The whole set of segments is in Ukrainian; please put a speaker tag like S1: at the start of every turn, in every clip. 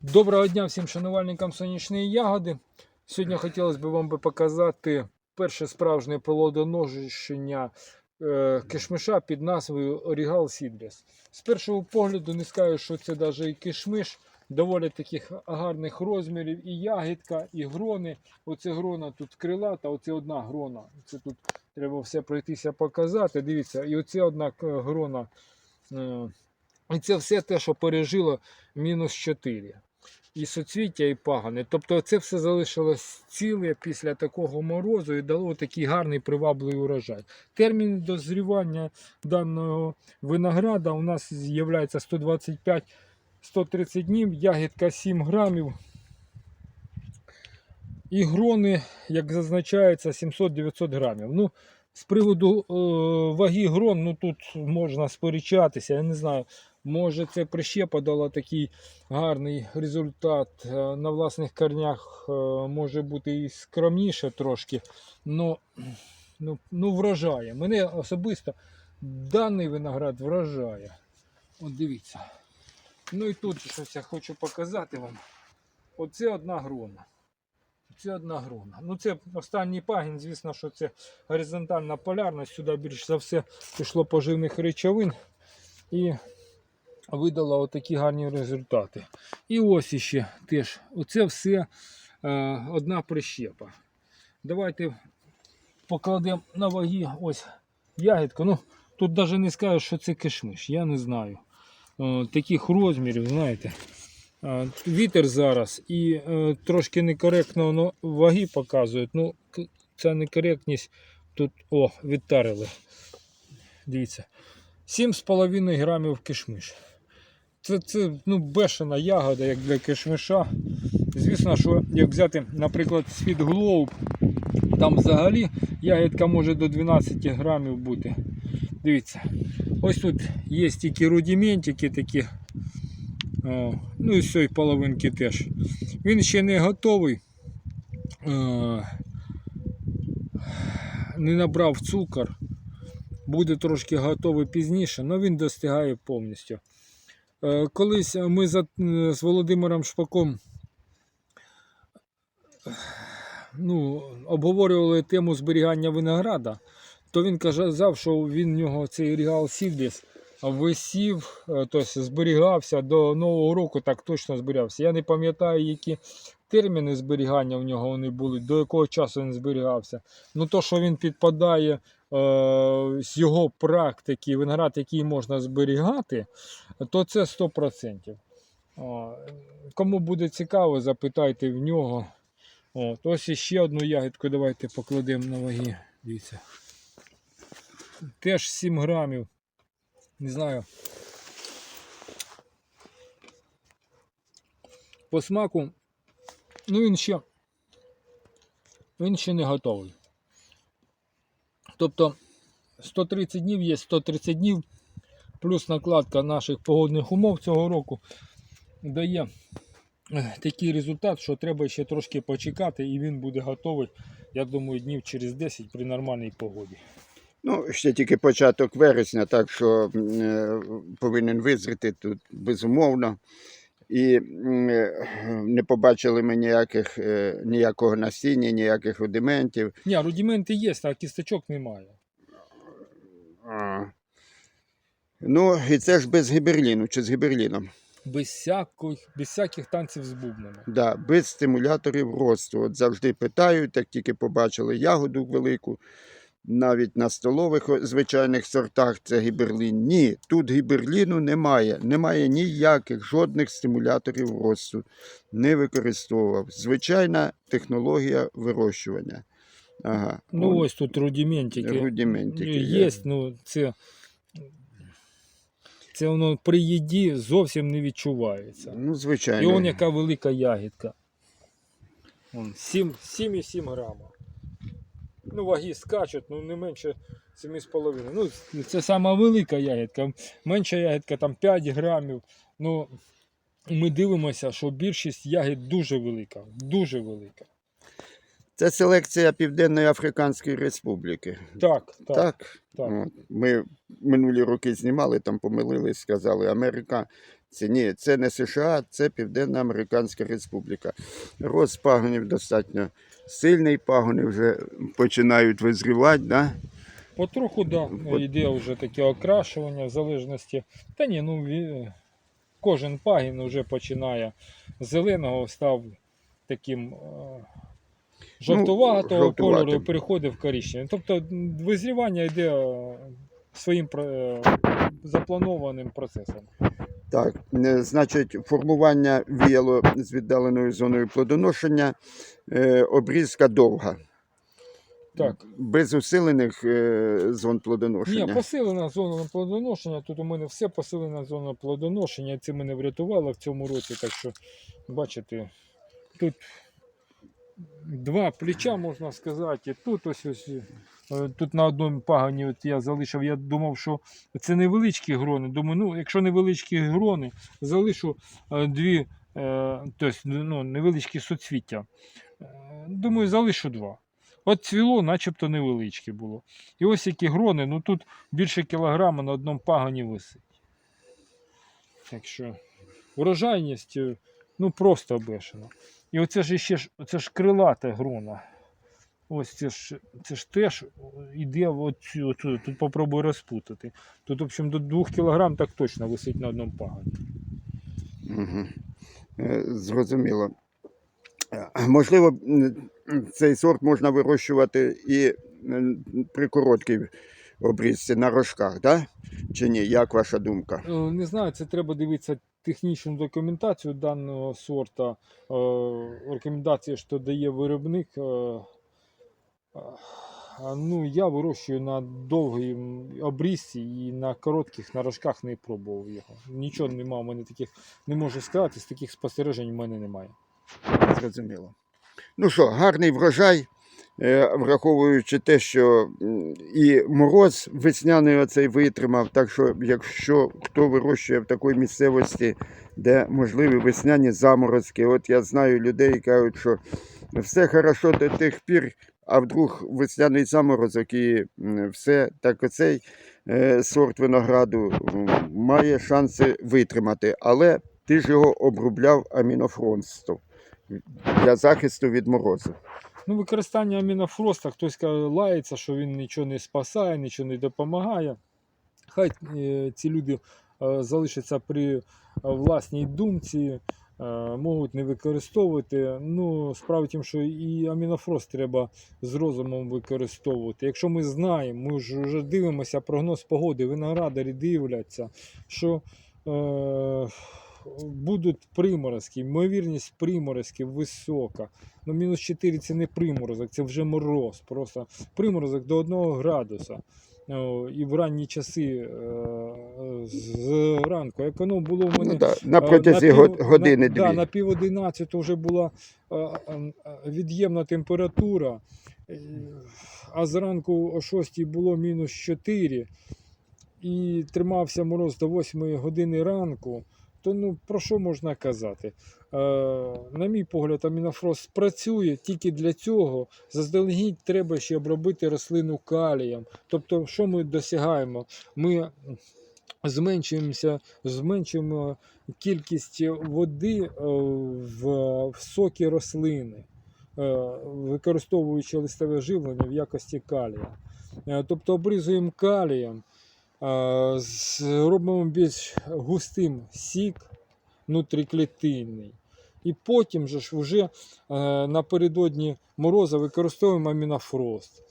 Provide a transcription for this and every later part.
S1: Доброго дня всім шанувальникам сонячної ягоди. Сьогодні хотілося б вам показати перше справжнє плодоношення е, кишмиша під назвою Origal Seedless. З першого погляду не скажу, що це навіть і кишмиш, доволі таких гарних розмірів, і ягідка, і грони. Оце грона тут крилата, оце одна грона. Це тут треба все пройтися показати. Дивіться, і оце одна грона. е, І це все те, що пережило мінус 4. І соцвіття, і пагани. Тобто це все залишилось ціле після такого морозу і дало такий гарний привабливий урожай. Термін дозрівання даного винограда у нас з'являється 125-130 днів, ягідка 7 грамів. І грони, як зазначається, 700-900 грамів. Ну, з приводу е, ваги грон, ну тут можна сперечатися. Я не знаю, може це прищепа дала такий гарний результат. Е, На власних корнях е, може бути і скромніше трошки. Ну, ну, ну вражає. Мене особисто даний виноград вражає. От дивіться. Ну і тут щось я хочу показати вам. Оце одна грона. Це одна грона. Ну це останній пагін, звісно, що це горизонтальна полярність. Сюди більш за все пішло поживних речовин і видало отакі гарні результати. І ось іще теж. Оце все е, одна прищепа. Давайте покладемо на ваги ось ягідку. Ну, тут навіть не скажу, що це кишмиш, я не знаю. Е, таких розмірів, знаєте. Е, Вітер зараз і трошки некоректно воно ваги показують. Ну, ця некоректність тут о, відтарили. Дивіться. 7,5 грамів кишмиш. Це, це ну, бешена ягода, як для кишмиша. Звісно, що як взяти, наприклад, Sweet Globe, там взагалі ягідка може до 12 грамів бути. Дивіться. Ось тут є тільки рудиментики такі. О, ну і з цієї половинки теж. Він ще не готовий. Е, Не набрав цукор. Буде трошки готовий пізніше, але він достигає повністю. Е, Колись ми е, з Володимиром Шпаком ну, обговорювали тему зберігання винограда, то він казав, що він в нього цей регал Сідіс висів, тобто зберігався до Нового року, так точно зберігався. Я не пам'ятаю, які терміни зберігання в нього вони були, до якого часу він зберігався. Ну, то, що він підпадає з його практики, виноград, який можна зберігати, то це 100%. Кому буде цікаво, запитайте в нього. От, ось іще одну ягідку давайте покладемо на ваги. Дивіться. Теж 7 грамів. Не знаю. По смаку, ну він ще, він ще не готовий. Тобто 130 днів є 130 днів, плюс накладка наших погодних умов цього року дає е, такий результат, що треба ще трошки почекати, і він буде готовий, я думаю, днів через 10 при нормальній погоді.
S2: Ну, ще тільки початок вересня, так що е, повинен визріти тут безумовно. І е, не побачили ми ніяких, е, ніякого насіння, ніяких рудиментів.
S1: Ні, рудименти є, а кісточок немає.
S2: А. Ну, і це ж без гіберліну чи з гіберліном.
S1: Без всяких, без всяких танців з бубнами.
S2: Да, без стимуляторів росту. От завжди питають, як тільки побачили ягоду велику, навіть на столових звичайних сортах це гіберлін. Ні, тут гіберліну немає. Немає ніяких жодних стимуляторів росту. Не використовував. Звичайна технологія вирощування. Ага.
S1: Ну
S2: он,
S1: ось тут рудиментики.
S2: рудиментики.
S1: Є, ну це. Це воно при їді зовсім не відчувається.
S2: Ну,
S1: І
S2: звичайно.
S1: он яка велика ягідка. 7,7 грама. Ну, ваги скачуть, ну не менше 7,5. Ну, це сама велика ягідка. Менша ягідка там 5 грамів. Ну, ми дивимося, що більшість ягід дуже велика. Дуже велика.
S2: Це селекція Південної Африканської Республіки.
S1: Так, так.
S2: Так.
S1: так.
S2: Ми минулі роки знімали, там помилились, сказали, Америка Америці. Ні, це не США, це Південна Американська Республіка. Рост пагонів достатньо сильний, пагони вже починають визрівати. Да?
S1: Потроху, да,
S2: От.
S1: йде вже таке окрашування в залежності. Та ні, ну кожен пагін вже починає з зеленого, став таким е, жовтуватого
S2: Ну,
S1: кольору і переходить в коричневий. Тобто визрівання йде е, своїм е, запланованим процесом.
S2: Так, е, значить, формування віяло з віддаленою зоною плодоношення, е, обрізка довга,
S1: Так.
S2: без усилених е, зон
S1: Ні, посилена зона плодоношення. Тут у мене все посилена зона плодоношення. Це мене врятувало в цьому році. Так що, бачите, тут два плеча, можна сказати. І тут ось ось. Е, Тут на одному пагані от я залишив. Я думав, що це невеличкі грони. Думаю, ну, якщо невеличкі грони, залишу е, дві, тобто, ну, невеличкі соцвіття. Думаю, залишу два. От цвіло, начебто невеличке було. І ось які грони, ну тут більше кілограма на одному пагані висить. Так що врожайність е, ну просто бешена. І оце ж ще оце ж крилата грона. Ось це ж, це ж теж іде оцю, оцю, тут попробую розпутати. Тут, в общем, до 2 кг так точно висить на одному пагані.
S2: Угу. Зрозуміло. Е, Можливо, цей сорт можна вирощувати і при короткій обрізці на рожках, да? чи ні? Як ваша думка?
S1: Е, Не знаю, це треба дивитися технічну документацію даного сорта. Е, Рекомендації, що дає виробник. Ну, я вирощую на довгій обрізці і на коротких на рожках не пробував його. Нічого немає, у мене таких не можу сказати, з таких спостережень у мене немає.
S2: Зрозуміло. Ну що, гарний врожай, е, враховуючи те, що і мороз весняний оцей витримав. Так що, якщо хто вирощує в такій місцевості, де можливі весняні заморозки, от я знаю людей, які кажуть, що все хорошо до тих пір, а вдруг весняний заморозок і все, так оцей е, сорт винограду має шанси витримати. Але ти ж його обробляв амінофронстом для захисту від морозу.
S1: Ну, використання амінофроста, хтось лається, що він нічого не спасає, нічого не допомагає. Хай е, ці люди е, залишаться при власній думці, можуть не використовувати. Ну, справа в тім, що і амінофрост треба з розумом використовувати. Якщо ми знаємо, ми ж вже дивимося прогноз погоди, виноградарі дивляться, що е, будуть приморозки, ймовірність приморозків висока. Ну, мінус 4 це не приморозок, це вже мороз. Просто приморозок до 1 градуса. І в ранні часи зранку з ранку. Як воно було в мене
S2: Ну, да, на
S1: е,
S2: протязі
S1: пів-
S2: години
S1: на,
S2: дві.
S1: да, на пів одинадцятого вже була е, е, від'ємна температура, е, а зранку о 6 було мінус 4 і тримався мороз до 8 години ранку. То ну про що можна казати? Е, на мій погляд, амінофрост працює тільки для цього. Заздалегідь треба ще обробити рослину калієм. Тобто, що ми досягаємо? Ми зменшуємося, зменшуємо кількість води е, в, в сокі рослини, е, використовуючи листове живлення в якості калія. Е, Тобто обрізуємо калієм, е, з- робимо більш густим сік внутріклітинний. І потім же ж вже е, напередодні мороза використовуємо амінофрост.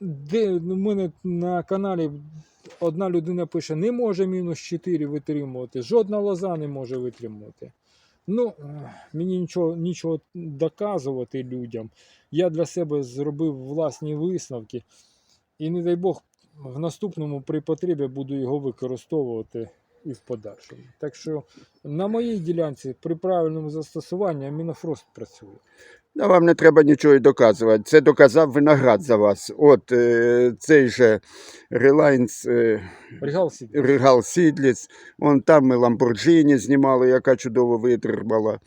S1: Де ну, в мене на каналі одна людина пише, не може мінус 4 витримувати, жодна лоза не може витримувати. Ну, е, мені нічого, нічого доказувати людям. Я для себе зробив власні висновки. І не дай Бог, в наступному при потребі буду його використовувати і в подальшому. Так що на моїй ділянці при правильному застосуванні амінофрост працює.
S2: Да, вам не треба нічого доказувати. Це доказав виноград за вас. От е, цей же Reliance е,
S1: Регал
S2: Seedless, вон там ми Lamborghini знімали, яка чудово витримала.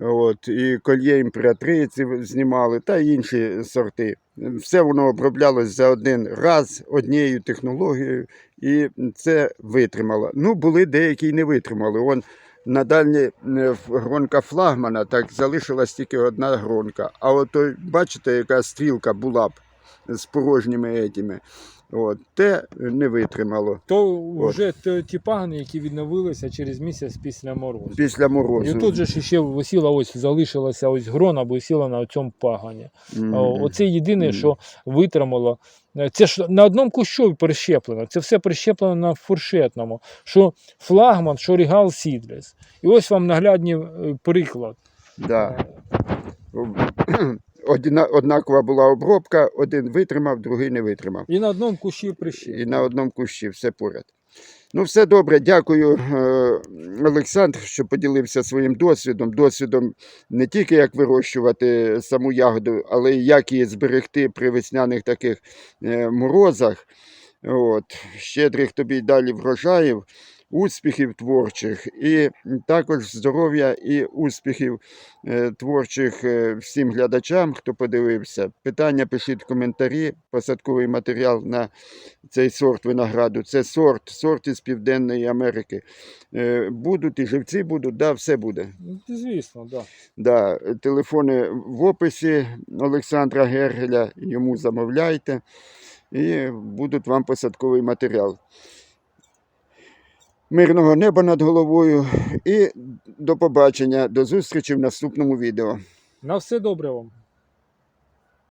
S2: От, і кольє імператриці знімали, та інші сорти. Все воно оброблялось за один раз однією технологією, і це витримало. Ну, були деякі й не витримали. Он на дальні е, гронка флагмана так залишилась тільки одна гронка. А от бачите, яка стрілка була б з порожніми етіми. От, те не витримало
S1: То вже т- ті пагани, які відновилися через місяць після морозу.
S2: після морозу.
S1: І тут же ж ще висіла, ось залишилася ось грона, бо висіла на цьому пагані.
S2: Мгм.
S1: О, Оце єдине,
S2: Мгм.
S1: що витримало. Е, Це ж на одному кущові прищеплено. Це все прищеплено на фуршетному. Що флагман, що регал сідлес. І ось вам наглядний е, приклад.
S2: Да. Одна, однакова була обробка, один витримав, другий не витримав.
S1: І на одному кущі прищеплено.
S2: І на одному кущі все поряд. Ну, все добре. Дякую, е, Олександр, що поділився своїм досвідом. Досвідом не тільки як вирощувати саму ягоду, але й як її зберегти при весняних таких е, морозах. От. Щедрих тобі й далі врожаїв, успіхів творчих, і також здоров'я і успіхів е, творчих е, всім глядачам, хто подивився. Питання пишіть в коментарі, посадковий матеріал на цей сорт винограду. Це сорт, сорт із Південної Америки. Е, Будуть і живці будуть, да, все буде.
S1: Ну, Звісно. Да.
S2: Да, телефони в описі Олександра Гергеля, йому замовляйте, і будуть вам посадковий матеріал. Мирного неба над головою і до побачення, до зустрічі в наступному відео.
S1: На все добре вам.